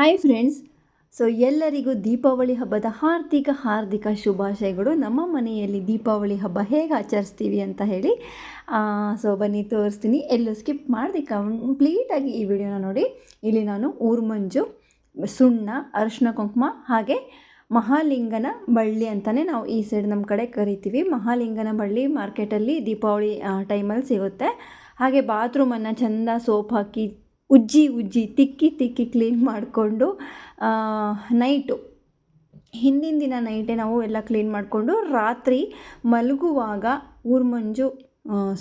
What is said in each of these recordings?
Hi friends so ಎಲ್ಲರಿಗೂ ದೀಪಾವಳಿ ಹಬ್ಬದ ಹಾರ್ದಿಕ ಹಾರ್ದಿಕ ಶುಭಾಶಯಗಳು. ನಮ್ಮ ಮನೆಯಲ್ಲಿ ದೀಪಾವಳಿ ಹಬ್ಬ ಹೇಗೆ ಆಚರಿಸ್ತೀವಿ ಅಂತ ಹೇಳಿ ಸೊ ಬನ್ನಿ ತೋರಿಸ್ತೀನಿ. ಎಲ್ಲೂ ಸ್ಕಿಪ್ ಮಾಡಿದೆ ಕಂಪ್ಲೀಟಾಗಿ ಈ ವಿಡಿಯೋನ ನೋಡಿ. ಇಲ್ಲಿ ನಾನು ಊರ್ಮಂಜು, ಸುಣ್ಣ, ಅರಿಶಿನ ಕುಂಕುಮ ಹಾಗೆ ಮಹಾಲಿಂಗನ ಬಳ್ಳಿ ಅಂತಲೇ ನಾವು ಈ ಸೈಡ್ ನಮ್ಮ ಕಡೆ ಕರಿತೀವಿ. ಮಹಾಲಿಂಗನ ಬಳ್ಳಿ ಮಾರ್ಕೆಟಲ್ಲಿ ದೀಪಾವಳಿ ಟೈಮಲ್ಲಿ ಸಿಗುತ್ತೆ. ಹಾಗೆ ಬಾತ್ರೂಮನ್ನು ಚೆಂದ ಸೋಪ್ ಹಾಕಿ ಉಜ್ಜಿ ಉಜ್ಜಿ ತಿಕ್ಕಿ ತಿಕ್ಕಿ ಕ್ಲೀನ್ ಮಾಡಿಕೊಂಡು ನೈಟು ಹಿಂದಿನ ದಿನ ನೈಟೇ ನಾವು ಎಲ್ಲ ಕ್ಲೀನ್ ಮಾಡಿಕೊಂಡು ರಾತ್ರಿ ಮಲಗುವಾಗ ಊರ್ಮಂಜು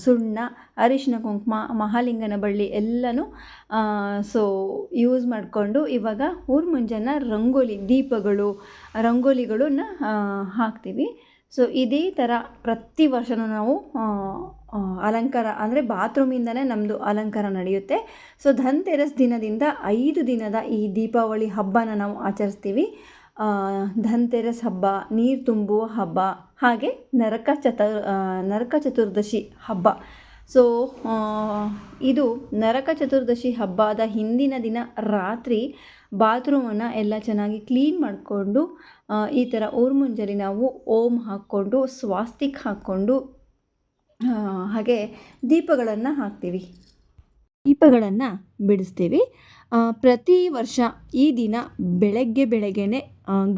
ಸುಣ್ಣ, ಅರಿಶಿನ ಕುಂಕುಮ, ಮಹಾಲಿಂಗನ ಬಳ್ಳಿ ಎಲ್ಲನೂ ಸೊ ಯೂಸ್ ಮಾಡಿಕೊಂಡು ಇವಾಗ ಊರ್ಮಂಜನ್ನು ರಂಗೋಲಿ ದೀಪಗಳು, ರಂಗೋಲಿಗಳನ್ನ ಹಾಕ್ತೀವಿ. ಸೊ ಇದೇ ಥರ ಪ್ರತಿ ವರ್ಷನೂ ನಾವು ಅಲಂಕಾರ, ಅಂದರೆ ಬಾತ್ರೂಮಿಂದಲೇ ನಮ್ಮದು ಅಲಂಕಾರ ನಡೆಯುತ್ತೆ. ಸೊ ಧನ್ತೆರಸ್ ದಿನದಿಂದ ಐದು ದಿನದ ಈ ದೀಪಾವಳಿ ಹಬ್ಬನ ನಾವು ಆಚರಿಸ್ತೀವಿ. ಧನ್ತೆರಸ್ ಹಬ್ಬ, ನೀರು ತುಂಬುವ ಹಬ್ಬ, ಹಾಗೆ ನರಕ ಚತುರ್ ನರಕ ಚತುರ್ದಶಿ ಹಬ್ಬ. ಸೊ ಇದು ನರಕ ಚತುರ್ದಶಿ ಹಬ್ಬದ ಹಿಂದಿನ ದಿನ ರಾತ್ರಿ ಬಾತ್ರೂಮನ್ನು ಎಲ್ಲ ಚೆನ್ನಾಗಿ ಕ್ಲೀನ್ ಮಾಡಿಕೊಂಡು ಈ ಥರ ಊರ್ಮುಂಜಲಿ ನಾವು ಓಂ ಹಾಕ್ಕೊಂಡು, ಸ್ವಾಸ್ತಿಕ್ ಹಾಕ್ಕೊಂಡು ಹಾಗೆ ದೀಪಗಳನ್ನು ಹಾಕ್ತೀವಿ. ದೀಪಗಳನ್ನು ಬಿಡಿಸ್ತೀವಿ. ಪ್ರತಿ ವರ್ಷ ಈ ದಿನ ಬೆಳಗ್ಗೆ ಬೆಳಗ್ಗೆನೆ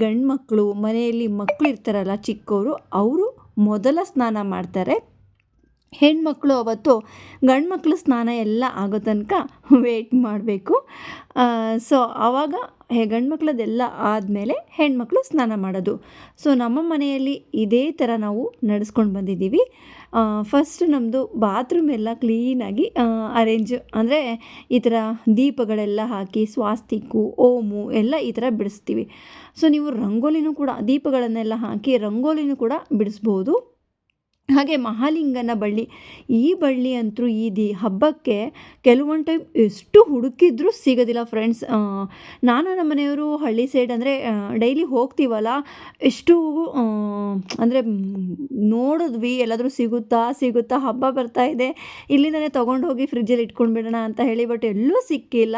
ಗಂಡು ಮಕ್ಕಳು ಮನೆಯಲ್ಲಿ ಮಕ್ಕಳು ಇರ್ತಾರಲ್ಲ ಚಿಕ್ಕವರು ಅವರು ಮೊದಲ ಸ್ನಾನ ಮಾಡ್ತಾರೆ. ಹೆಣ್ಮಕ್ಳು ಅವತ್ತು ಗಂಡು ಮಕ್ಕಳು ಸ್ನಾನ ಎಲ್ಲ ಆಗೋ ತನಕ ವೇಟ್ ಮಾಡಬೇಕು. ಸೊ ಆವಾಗ ಗಂಡು ಮಕ್ಕಳದೆಲ್ಲ ಆದಮೇಲೆ ಹೆಣ್ಮಕ್ಳು ಸ್ನಾನ ಮಾಡೋದು. ಸೊ ನಮ್ಮ ಮನೆಯಲ್ಲಿ ಇದೇ ಥರ ನಾವು ನಡೆಸ್ಕೊಂಡು ಬಂದಿದ್ದೀವಿ. ಫಸ್ಟ್ ನಮ್ಮದು ಬಾತ್ರೂಮ್ ಎಲ್ಲ ಕ್ಲೀನಾಗಿ ಅರೇಂಜ್ ಅಂದರೆ ಈ ಥರ ದೀಪಗಳೆಲ್ಲ ಹಾಕಿ, ಸ್ವಾಸ್ತಿಕ್ಕು, ಓಮು ಎಲ್ಲ ಈ ಥರ ಬಿಡಿಸ್ತೀವಿ. ಸೊ ನೀವು ರಂಗೋಲಿನೂ ಕೂಡ ದೀಪಗಳನ್ನೆಲ್ಲ ಹಾಕಿ ರಂಗೋಲಿನೂ ಕೂಡ ಬಿಡಿಸ್ಬೋದು. ಹಾಗೆ ಮಹಾಲಿಂಗನ ಬಳ್ಳಿ. ಈ ಬಳ್ಳಿ ಅಂತೂ ಈ ದಿ ಹಬ್ಬಕ್ಕೆ ಕೆಲವೊಂದು ಟೈಮ್ ಎಷ್ಟು ಹುಡುಕಿದ್ರೂ ಸಿಗೋದಿಲ್ಲ ಫ್ರೆಂಡ್ಸ್. ನಾನು ನಮ್ಮ ಮನೆಯವರು ಹಳ್ಳಿ ಸೈಡ್ ಅಂದರೆ ಡೈಲಿ ಹೋಗ್ತೀವಲ್ಲ, ಎಷ್ಟು ಅಂದರೆ ನೋಡಿದ್ವಿ, ಎಲ್ಲಾದರೂ ಸಿಗುತ್ತಾ ಸಿಗುತ್ತಾ, ಹಬ್ಬ ಬರ್ತಾ ಇದೆ ಇಲ್ಲಿಂದಲೇ ತೊಗೊಂಡು ಹೋಗಿ ಫ್ರಿಜ್ಜಲ್ಲಿ ಇಟ್ಕೊಂಡು ಬಿಡೋಣ ಅಂತ ಹೇಳಿ, ಬಟ್ ಎಲ್ಲೂ ಸಿಕ್ಕಿಲ್ಲ.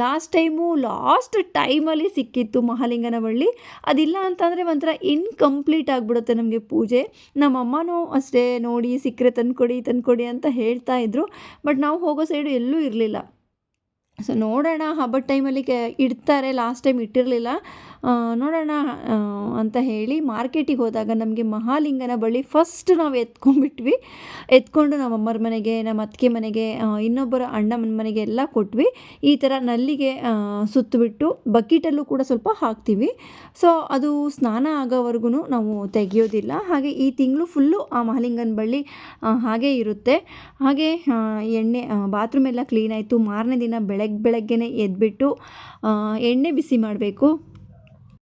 ಲಾಸ್ಟ್ ಟೈಮು, ಲಾಸ್ಟ್ ಟೈಮಲ್ಲಿ ಸಿಕ್ಕಿತ್ತು ಮಹಾಲಿಂಗನ ಬಳ್ಳಿ. ಅದಿಲ್ಲ ಅಂತಂದರೆ ಒಂಥರ ಇನ್ಕಂಪ್ಲೀಟ್ ಆಗಿಬಿಡುತ್ತೆ ನಮಗೆ ಪೂಜೆ. ನಮ್ಮ ಅಮ್ಮನೂ ಅಷ್ಟೇ ನೋಡಿ ಸಿಕ್ಕರೆ ತಂದುಕೊಡಿ ತಂದುಕೊಡಿ ಅಂತ ಹೇಳ್ತಾ ಇದ್ರು. ಬಟ್ ನಾವು ಹೋಗೋ ಸೈಡು ಎಲ್ಲೂ ಇರಲಿಲ್ಲ. ಸೊ ನೋಡೋಣ, ಹಬ್ಬದ ಟೈಮಲ್ಲಿ ಕೆ, ಇಡ್ತಾರೆ ಲಾಸ್ಟ್ ಟೈಮ್ ಇಟ್ಟಿರಲಿಲ್ಲ. ನೋಡೋಣ ಅಂತ ಹೇಳಿ ಮಾರ್ಕೆಟಿಗೆ ಹೋದಾಗ ನಮಗೆ ಮಹಾಲಿಂಗನ ಬಳಿ ಫಸ್ಟ್ ನಾವು ಎತ್ಕೊಂಡ್ಬಿಟ್ವಿ. ಎತ್ಕೊಂಡು ನಮ್ಮ ಅಮ್ಮರ ಮನೆಗೆ ನಮ್ಮ ಅತ್ತಿಗೆ ಮನೆಗೆ ಇನ್ನೊಬ್ಬರ ಅಣ್ಣನ ಮನೆಗೆ ಎಲ್ಲ ಕೊಟ್ವಿ. ಈ ಥರ ನಲ್ಲಿಗೆ ಸುತ್ತಬಿಟ್ಟು ಬಕೆಟಲ್ಲೂ ಕೂಡ ಸ್ವಲ್ಪ ಹಾಕ್ತೀವಿ. ಸೊ ಅದು ಸ್ನಾನ ಆಗೋವರೆಗೂ ನಾವು ತೆಗೆಯೋದಿಲ್ಲ. ಹಾಗೆ ಈ ತಿಂಗಳು ಫುಲ್ಲು ಆ ಮಹಾಲಿಂಗನ ಬಳ್ಳಿ ಹಾಗೇ ಇರುತ್ತೆ. ಹಾಗೆ ಎಣ್ಣೆ ಬಾತ್ರೂಮ್ ಎಲ್ಲ ಕ್ಲೀನ್ ಆಯಿತು. ಮಾರನೇ ದಿನ ಬೆಳಗ್ಗೆ ಬೆಳಗ್ಗೆನೇ ಎದ್ಬಿಟ್ಟು ಎಣ್ಣೆ ಬಿಸಿ ಮಾಡಬೇಕು.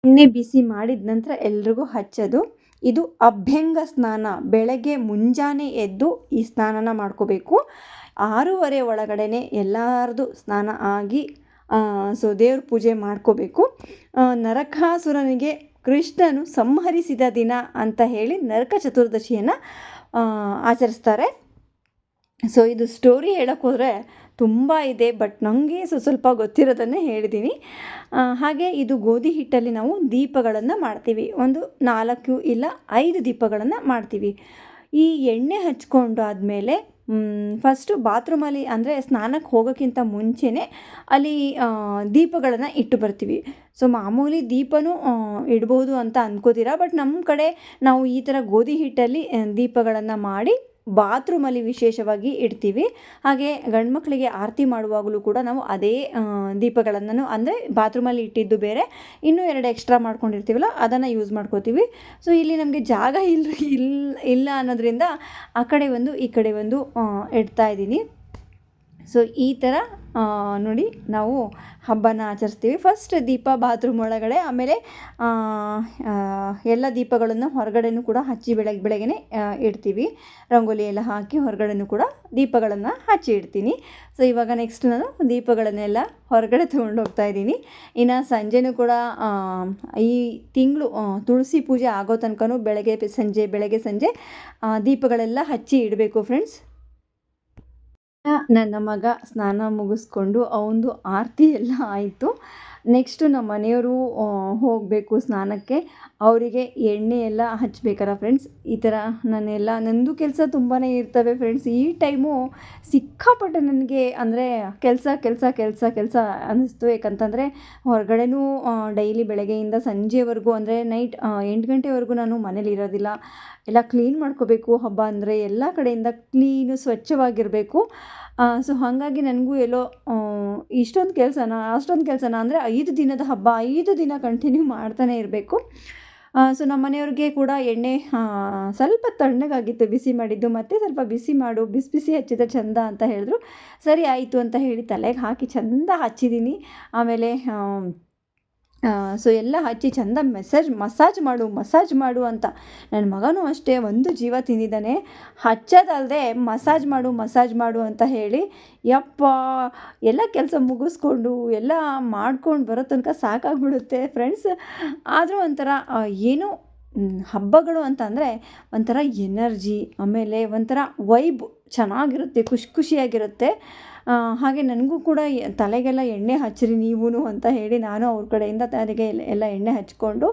ಎಣ್ಣೆ ಬಿಸಿ ಮಾಡಿದ ನಂತರ ಎಲ್ರಿಗೂ ಹಚ್ಚೋದು. ಇದು ಅಭ್ಯಂಗ ಸ್ನಾನ. ಬೆಳಗ್ಗೆ ಮುಂಜಾನೆ ಎದ್ದು ಈ ಸ್ನಾನನ ಮಾಡ್ಕೋಬೇಕು. ಆರೂವರೆ ಒಳಗಡೆನೆ ಎಲ್ಲರದು ಸ್ನಾನ ಆಗಿ ಸೊ ದೇವ್ರ ಪೂಜೆ ಮಾಡ್ಕೋಬೇಕು. ನರಕಾಸುರನಿಗೆ ಕೃಷ್ಣನು ಸಂಹರಿಸಿದ ದಿನ ಅಂತ ಹೇಳಿ ನರಕ ಚತುರ್ದಶಿಯನ್ನು ಆಚರಿಸ್ತಾರೆ. ಸೊ ಇದು ಸ್ಟೋರಿ ಹೇಳೋಕ್ಕೆ ಹೋದರೆ ತುಂಬ ಇದೆ, ಬಟ್ ನನಗೆ ಸ್ವಲ್ಪ ಗೊತ್ತಿರೋದನ್ನೇ ಹೇಳಿದ್ದೀನಿ ಹಾಗೆ ಇದು ಗೋಧಿ ಹಿಟ್ಟಲ್ಲಿ ನಾವು ದೀಪಗಳನ್ನು ಮಾಡ್ತೀವಿ. ಒಂದು ನಾಲ್ಕು ಇಲ್ಲ ಐದು ದೀಪಗಳನ್ನು ಮಾಡ್ತೀವಿ. ಈ ಎಣ್ಣೆ ಹಚ್ಕೊಂಡು ಆದಮೇಲೆ ಫಸ್ಟು ಬಾತ್ರೂಮಲ್ಲಿ ಅಂದರೆ ಸ್ನಾನಕ್ಕೆ ಹೋಗೋಕ್ಕಿಂತ ಮುಂಚೆನೇ ಅಲ್ಲಿ ದೀಪಗಳನ್ನು ಇಟ್ಟು ಬರ್ತೀವಿ. ಸೊ ಮಾಮೂಲಿ ದೀಪನೂ ಇಡ್ಬೋದು ಅಂತ ಅಂದ್ಕೋತೀರಾ ಬಟ್ ನಮ್ಮ ಕಡೆ ನಾವು ಈ ಥರ ಗೋಧಿ ಹಿಟ್ಟಲ್ಲಿ ದೀಪಗಳನ್ನು ಮಾಡಿ ಬಾತ್ರೂಮಲ್ಲಿ ವಿಶೇಷವಾಗಿ ಇಡ್ತೀವಿ. ಹಾಗೆ ಗಂಡು ಮಕ್ಕಳಿಗೆ ಆರತಿ ಮಾಡುವಾಗಲೂ ಕೂಡ ನಾವು ಅದೇ ದೀಪಗಳನ್ನು ಅಂದರೆ ಬಾತ್ರೂಮಲ್ಲಿ ಇಟ್ಟಿದ್ದು ಬೇರೆ. ಇನ್ನೂ ಎರಡು ಎಕ್ಸ್ಟ್ರಾ ಮಾಡ್ಕೊಂಡಿರ್ತೀವಲ್ಲ, ಅದನ್ನು ಯೂಸ್ ಮಾಡ್ಕೋತೀವಿ. ಸೊ ಇಲ್ಲಿ ನಮಗೆ ಜಾಗ ಇಲ್ಲ ಇಲ್ಲ ಇಲ್ಲ ಅನ್ನೋದ್ರಿಂದ ಆ ಕಡೆ ಒಂದು, ಈ ಕಡೆ ಒಂದು ಇಡ್ತಾ ಇದ್ದೀನಿ. ಸೊ ಈ ಥರ ನೋಡಿ ನಾವು ಹಬ್ಬನ ಆಚರಿಸ್ತೀವಿ. ಫಸ್ಟ್ ದೀಪ ಬಾತ್ರೂಮ್ ಒಳಗಡೆ, ಆಮೇಲೆ ಎಲ್ಲ ದೀಪಗಳನ್ನು ಹೊರಗಡೆನೂ ಕೂಡ ಹಚ್ಚಿ ಬೆಳಗ್ಗೆ ಬೆಳಗ್ಗೆ ಇಡ್ತೀವಿ. ರಂಗೋಲಿ ಎಲ್ಲ ಹಾಕಿ ಹೊರಗಡೆನೂ ಕೂಡ ದೀಪಗಳನ್ನು ಹಚ್ಚಿ ಇಡ್ತೀನಿ. ಸೊ ಇವಾಗ ನೆಕ್ಸ್ಟ್ ನಾನು ದೀಪಗಳನ್ನೆಲ್ಲ ಹೊರಗಡೆ ತೊಗೊಂಡು ಹೋಗ್ತಾ ಇದ್ದೀನಿ. ಇನ್ನು ಸಂಜೆನೂ ಕೂಡ ಈ ತಿಂಗಳು ತುಳಸಿ ಪೂಜೆ ಆಗೋ ತನಕನೂ ಬೆಳಗ್ಗೆ ಸಂಜೆ ಬೆಳಗ್ಗೆ ಸಂಜೆ ದೀಪಗಳೆಲ್ಲ ಹಚ್ಚಿ ಇಡಬೇಕು ಫ್ರೆಂಡ್ಸ್ ನನ್ನ ಮಗ ಸ್ನಾನ ಮುಗಿಸ್ಕೊಂಡು ಅವನದು ಆರತಿ ಎಲ್ಲ ಆಯಿತು. ನೆಕ್ಸ್ಟು ನಮ್ಮ ಮನೆಯವರು ಹೋಗಬೇಕು ಸ್ನಾನಕ್ಕೆ. ಅವರಿಗೆ ಎಣ್ಣೆ ಎಲ್ಲ ಹಚ್ಬೇಕಲ್ಲ ಫ್ರೆಂಡ್ಸ್? ಈ ಥರ ನಾನೆಲ್ಲ ನನ್ನದು ಕೆಲಸ ತುಂಬಾ ಇರ್ತವೆ ಫ್ರೆಂಡ್ಸ್. ಈ ಟೈಮು ಸಿಕ್ಕಾಪಟ್ಟೆ ನನಗೆ ಅಂದರೆ ಕೆಲಸ ಕೆಲಸ ಕೆಲಸ ಕೆಲಸ ಅನ್ನಿಸ್ತು. ಯಾಕಂತಂದರೆ ಹೊರಗಡೆನೂ ಡೈಲಿ ಬೆಳಗ್ಗೆಯಿಂದ ಸಂಜೆವರೆಗೂ ಅಂದರೆ ನೈಟ್ ಎಂಟು ಗಂಟೆವರೆಗೂ ನಾನು ಮನೇಲಿ ಇರೋದಿಲ್ಲ. ಎಲ್ಲ ಕ್ಲೀನ್ ಮಾಡ್ಕೋಬೇಕು, ಹಬ್ಬ ಅಂದರೆ ಎಲ್ಲ ಕಡೆಯಿಂದ ಕ್ಲೀನು, ಸ್ವಚ್ಛವಾಗಿರಬೇಕು. ಸೊ ಹಾಗಾಗಿ ನನಗೂ ಎಲ್ಲೋ ಇಷ್ಟೊಂದು ಕೆಲಸನ, ಅಷ್ಟೊಂದು ಕೆಲಸನ ಅಂದರೆ ಐದು ದಿನದ ಹಬ್ಬ, ಐದು ದಿನ ಕಂಟಿನ್ಯೂ ಮಾಡ್ತಾನೆ ಇರಬೇಕು. ಸೊ ನಮ್ಮ ಮನೆಯವ್ರಿಗೆ ಕೂಡ ಎಣ್ಣೆ ಸ್ವಲ್ಪ ತಣ್ಣಗಾಗಿತ್ತು, ಬಿಸಿ ಮಾಡಿದ್ದು. ಮತ್ತು ಸ್ವಲ್ಪ ಬಿಸಿ ಮಾಡು, ಬಿಸಿ ಬಿಸಿ ಹಚ್ಚಿದ ಚಂದ ಅಂತ ಹೇಳಿದ್ರು. ಸರಿ ಆಯಿತು ಅಂತ ಹೇಳಿ ತಲೆಗೆ ಹಾಕಿ ಚಂದ ಹಚ್ಚಿದ್ದೀನಿ ಆಮೇಲೆ ಸೊ ಎಲ್ಲ ಹಚ್ಚಿ ಚಂದ ಮೆಸೇಜ್ ಮಸಾಜ್ ಮಾಡು ಮಸಾಜ್ ಮಾಡು ಅಂತ. ನನ್ನ ಮಗನೂ ಅಷ್ಟೇ, ಒಂದು ಜೀವ ತಿಂದಿದ್ದಾನೆ. ಹಚ್ಚೋದಲ್ಲದೆ ಮಸಾಜ್ ಮಾಡು ಮಸಾಜ್ ಮಾಡು ಅಂತ ಹೇಳಿ, ಯಪ್ಪ, ಎಲ್ಲ ಕೆಲಸ ಮುಗಿಸ್ಕೊಂಡು, ಎಲ್ಲ ಮಾಡ್ಕೊಂಡು ಬರೋ ತನಕ ಸಾಕಾಗ್ಬಿಡುತ್ತೆ ಫ್ರೆಂಡ್ಸ್ ಆದರೂ ಒಂಥರ ಏನು ಹಬ್ಬಗಳು ಅಂತಂದರೆ ಒಂಥರ ಎನರ್ಜಿ ಆಮೇಲೆ ಒಂಥರ ವೈಬ್ ಚೆನ್ನಾಗಿರುತ್ತೆ, ಖುಷಿ ಖುಷಿಯಾಗಿರುತ್ತೆ. ಹಾಗೆ ನನಗೂ ಕೂಡ ತಲೆಗೆಲ್ಲ ಎಣ್ಣೆ ಹಚ್ಚಿರಿ ನೀವೂ ಅಂತ ಹೇಳಿ ನಾನು ಅವ್ರ ಕಡೆಯಿಂದ ತಲೆಗೆ ಎಲ್ಲ ಎಣ್ಣೆ ಹಚ್ಕೊಂಡು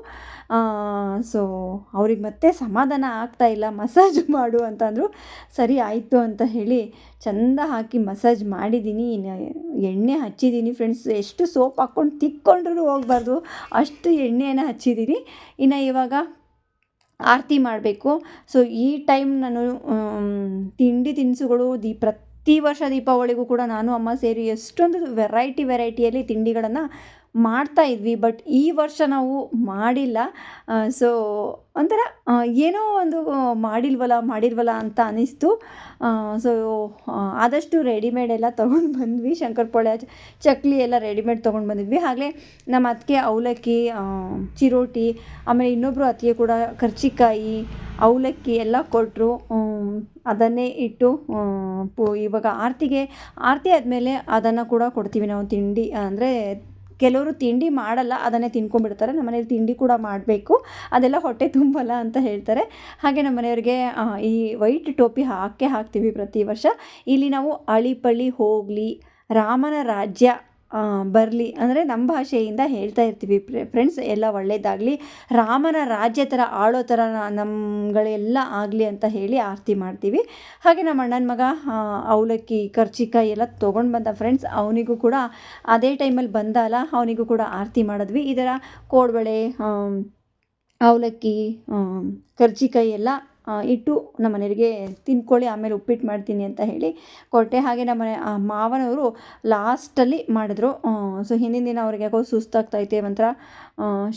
ಸೊ ಅವ್ರಿಗೆ ಮತ್ತೆ ಸಮಾಧಾನ ಆಗ್ತಾ ಇಲ್ಲ, ಮಸಾಜ್ ಮಾಡು ಅಂತಂದರು, ಸರಿ ಆಯಿತು ಅಂತ ಹೇಳಿ ಚಂದ ಹಾಕಿ ಮಸಾಜ್ ಮಾಡಿದ್ದೀನಿ ಎಣ್ಣೆ ಹಚ್ಚಿದ್ದೀನಿ ಫ್ರೆಂಡ್ಸ್, ಎಷ್ಟು ಸೋಪ್ ಹಾಕ್ಕೊಂಡು ತಿಕ್ಕೊಂಡ್ರೂ ಹೋಗ್ಬಾರ್ದು, ಅಷ್ಟು ಎಣ್ಣೆಯನ್ನು ಹಚ್ಚಿದ್ದೀನಿ ಇನ್ನು ಇವಾಗ ಆರತಿ ಮಾಡಬೇಕು, ಸೊ ಈ ಟೈಮ್ ನಾನು ತಿಂಡಿ ತಿನಿಸುಗಳು, ದಿ, ಪ್ರತಿ ವರ್ಷ ದೀಪಾವಳಿಗೂ ಕೂಡ ನಾನು ಅಮ್ಮ ಸೇರಿ ಎಷ್ಟೊಂದು ವೆರೈಟಿ ವೆರೈಟಿಯಲ್ಲಿ ತಿಂಡಿಗಳನ್ನು ಮಾಡ್ತಾ ಇದ್ವಿ ಬಟ್ ಈ ವರ್ಷ ನಾವು ಮಾಡಿಲ್ಲ. ಸೊ ಒಂಥರ ಏನೋ ಒಂದು ಮಾಡಿಲ್ವಲ್ಲ ಮಾಡಿಲ್ವಲ್ಲ ಅಂತ ಅನ್ನಿಸ್ತು ಸೊ ಆದಷ್ಟು ರೆಡಿಮೇಡ್ ಎಲ್ಲ ತೊಗೊಂಡು ಬಂದ್ವಿ. ಶಂಕರಪೊಳೆ ಚಕ್ಲಿ ಎಲ್ಲ ರೆಡಿಮೇಡ್ ತೊಗೊಂಡು ಬಂದಿದ್ವಿ. ಹಾಗೆ ನಮ್ಮ ಅತ್ತಿಗೆ ಅವಲಕ್ಕಿ ಚಿರೋಟಿ, ಆಮೇಲೆ ಇನ್ನೊಬ್ಬರು ಅತ್ತಿಗೆ ಕೂಡ ಕರ್ಚಿಕಾಯಿ, ಅವಲಕ್ಕಿ ಎಲ್ಲ ಕೊಟ್ಟರು ಅದನ್ನೇ ಇಟ್ಟು ಪು, ಇವಾಗ ಆರತಿಗೆ, ಆರತಿ ಆದಮೇಲೆ ಅದನ್ನು ಕೂಡ ಕೊಡ್ತೀವಿ ನಾವು ತಿಂಡಿ, ಅಂದರೆ ಕೆಲವರು ತಿಂಡಿ ಮಾಡಲ್ಲ, ಅದನ್ನೇ ತಿನ್ಕೊಂಡ್ಬಿಡ್ತಾರೆ. ನಮ್ಮ ಮನೇಲಿ ತಿಂಡಿ ಕೂಡ ಮಾಡಬೇಕು. ಅದೆಲ್ಲ ಹೊಟ್ಟೆ ತುಂಬಲ್ಲ ಅಂತ ಹೇಳ್ತಾರೆ. ಹಾಗೆ ನಮ್ಮ ಮನೆಯವ್ರಿಗೆ ಈ ವೈಟ್ ಟೋಪಿ ಹಾಕೇ ಹಾಕ್ತೀವಿ ಪ್ರತಿ ವರ್ಷ. ಇಲ್ಲಿ ನಾವು ಅಳಿಪಳಿ, ಹೋಗಲಿ, ರಾಮನ ರಾಜ್ಯ ಬರಲಿ. ಅಂದರೆ ನಮ್ಮ ಭಾಷೆಯಿಂದ ಹೇಳ್ತಾ ಇರ್ತೀವಿ. ಫ್ರೆಂಡ್ಸ್ ಎಲ್ಲ ಒಳ್ಳೆಯದಾಗಲಿ ರಾಮನ ರಾಜ್ಯ ಥರ ಆಳೋ ಥರ ನಮ್ಮಗಳೆಲ್ಲ ಆಗಲಿ ಅಂತ ಹೇಳಿ ಆರತಿ ಮಾಡ್ತೀವಿ. ಹಾಗೆ ನಮ್ಮ ಅಣ್ಣನ ಮಗ ಅವಲಕ್ಕಿ ಕರ್ಚಿಕಾಯಿ ಎಲ್ಲ ತೊಗೊಂಡು ಬಂದ ಫ್ರೆಂಡ್ಸ್ ಅವನಿಗೂ ಕೂಡ ಅದೇ ಟೈಮಲ್ಲಿ ಬಂದಲ್ಲ ಅವನಿಗೂ ಕೂಡ ಆರತಿ ಮಾಡಿದ್ವಿ. ಇದರ ಕೋಡ್ಬಳೆ ಅವಲಕ್ಕಿ ಕರ್ಜಿಕಾಯಿ ಎಲ್ಲ ಇಟ್ಟು ನಮ್ಮ ಮನೆಯವರಿಗೆ ತಿನ್ಕೊಳ್ಳಿ, ಆಮೇಲೆ ಉಪ್ಪಿಟ್ಟು ಮಾಡ್ತೀನಿ ಅಂತ ಹೇಳಿ ಕೊಟ್ಟೆ. ಹಾಗೆ ನಮ್ಮ ಮನೆ ಮಾವನವರು ಲಾಸ್ಟಲ್ಲಿ ಮಾಡಿದ್ರು. ಸೊ ಹಿಂದಿನ ದಿನ ಅವ್ರಿಗೆ ಯಾಕೋ ಸುಸ್ತಾಗ್ತೈತೆ ಒಂಥರ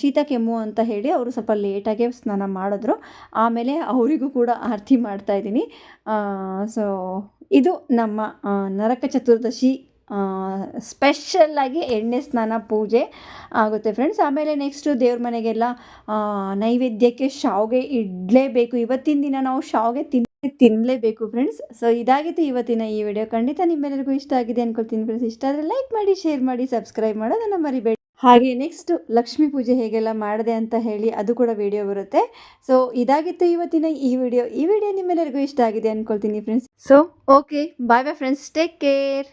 ಶೀತ ಕೆಮ್ಮು ಅಂತ ಹೇಳಿ ಅವರು ಸ್ವಲ್ಪ ಲೇಟಾಗೆ ಸ್ನಾನ ಮಾಡಿದ್ರು. ಆಮೇಲೆ ಅವರಿಗೂ ಕೂಡ ಆರತಿ ಮಾಡ್ತಾಯಿದ್ದೀನಿ ಸೊ ಇದು ನಮ್ಮ ನರಕ ಚತುರ್ದಶಿ ಸ್ಪೆಷಲ್ಲಾಗಿ ಎಣ್ಣೆ ಸ್ನಾನ ಪೂಜೆ ಆಗುತ್ತೆ ಫ್ರೆಂಡ್ಸ್ ಆಮೇಲೆ ನೆಕ್ಸ್ಟು ದೇವ್ರ ಮನೆಗೆಲ್ಲ ನೈವೇದ್ಯಕ್ಕೆ ಶಾವಿಗೆ ಇಡಲೇಬೇಕು. ಇವತ್ತಿನ ದಿನ ನಾವು ಶಾವಿಗೆ ತಿನ್ ತಿನ್ನಲೇಬೇಕು ಫ್ರೆಂಡ್ಸ್ ಸೊ ಇದಾಗಿತ್ತು ಇವತ್ತಿನ ಈ ವಿಡಿಯೋ ಖಂಡಿತ ನಿಮ್ಮೆಲ್ಲರಿಗೂ ಇಷ್ಟ ಆಗಿದೆ ಅಂದ್ಕೊಳ್ತೀನಿ ಫ್ರೆಂಡ್ಸ್ ಇಷ್ಟ ಆದರೆ ಲೈಕ್ ಮಾಡಿ ಶೇರ್ ಮಾಡಿ ಸಬ್ಸ್ಕ್ರೈಬ್ ಮಾಡೋದನ್ನು ಮರಿಬೇಡಿ. ಹಾಗೆ ನೆಕ್ಸ್ಟ್ ಲಕ್ಷ್ಮೀ ಪೂಜೆ ಹೇಗೆಲ್ಲ ಮಾಡಿದೆ ಅಂತ ಹೇಳಿ ಅದು ಕೂಡ ವಿಡಿಯೋ ಬರುತ್ತೆ. ಸೊ ಇದಾಗಿತ್ತು ಇವತ್ತಿನ ಈ ವಿಡಿಯೋ ಈ ವಿಡಿಯೋ ನಿಮ್ಮೆಲ್ಲರಿಗೂ ಇಷ್ಟ ಆಗಿದೆ ಅಂದ್ಕೊಳ್ತೀನಿ friends so okay bye bye friends take care